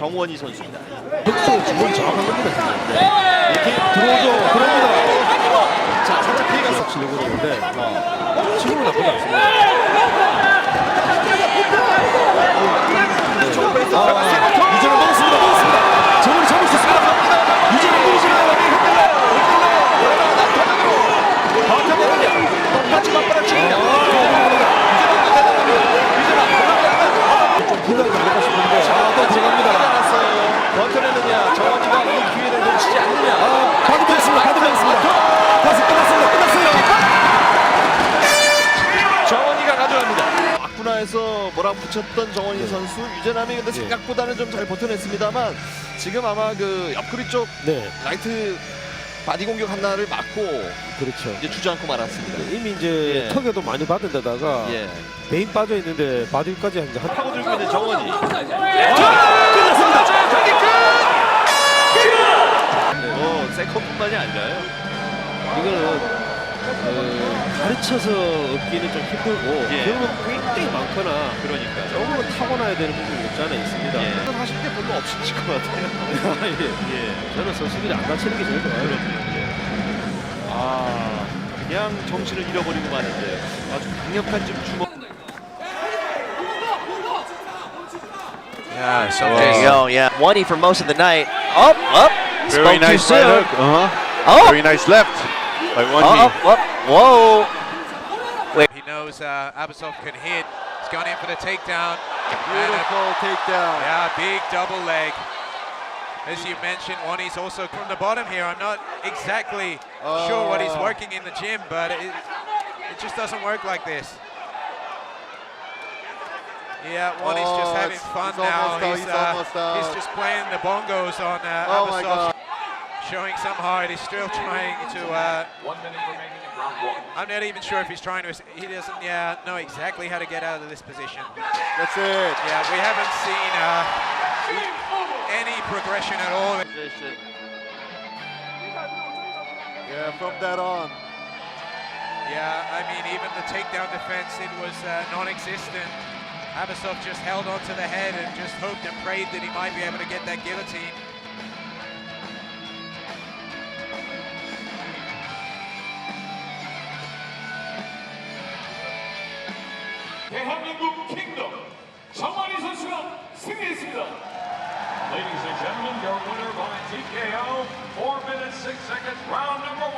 정원희 선수입니다. 격수 지금 정확한 겁니다. 네. 이렇게 들어오죠. 들어옵니다. 자, 살짝 피해갔어. 치려고 그러는데 어, 지금은 나쁘지 않습니다. 아, 이제는 먹었습니다. 먹었습니다. 정원이 잡을 수 있습니다. 이제는 먹으시나요? 똑같이 맞받아치기냐. 좀 부담이 될까 싶은데 아, 또 들어갑니다. 알았어요. 버텨내느냐. 정원이가 이 기회를 놓치지 않느냐. 아. 받으면 있습니다. 다시 끝났습니다. 끝났어요. 정원이가 가져갑니다. 악분화에서 몰아붙였던 정원희 선수 유재남이 근데 네. 생각보다는 좀 잘 버텨냈습니다만 지금 아마 그 옆구리 쪽 네, 라이트 바디 공격 하나를 맞고 그렇죠. 이제 주저앉고 말았습니다. 이미 이제 예. 턱에도 많이 받은 데다가 예. 베인 빠져 있는데 바디까지 이제 한 파고 들고 있는 정원이. 끝났 어, 가르쳐서 얻기는 좀 힘들고 예. 경험은 굉장히 많거나 그러니까요. 조금은 타고나야 되는 부분이 없지 않아 있습니다. 예. 하실 때 별로 없으실 것 같아요. 예. 예. 저는 선수들이 안 다치는 게 제일 좋아요. 아, 그냥 정신을 잃어버리고 마는데 아주 강력한 좀 주먹. Yeah, so There you go. Yeah, one E for most of the night. Up, up. Very Spoke too nice right hook. Uh-huh. Oh, Very nice left by one oh, knee. oh, oh, whoa. Wait, He knows uh, Abasov can hit. He's gone in for the takedown. Beautiful takedown. Yeah, big double leg. As you mentioned, Wani's also from the bottom here. I'm not exactly sure what he's Oh. working in the gym, but it, it just doesn't work like this. Yeah, Wani's just Oh, having fun he's now. almost out, he's, he's uh, almost out. he's just playing the bongos on uh, Oh my Abasov, God. Showing some heart. He's still trying to. Uh, I'm not even sure if he's trying to. He doesn't yeah, know exactly how to get out of this position. That's it. Yeah, we haven't seen uh, any progression at all. Yeah, from that on. Yeah, I mean, even the takedown defense, it was uh, non-existent. Abasov just held onto the head and just hoped and prayed that he might be able to get that guillotine. 대한민국 킹덤 정원희 선수가 승리했습니다. Ladies and gentlemen, your winner by TKO, 4 minutes 6 seconds, round number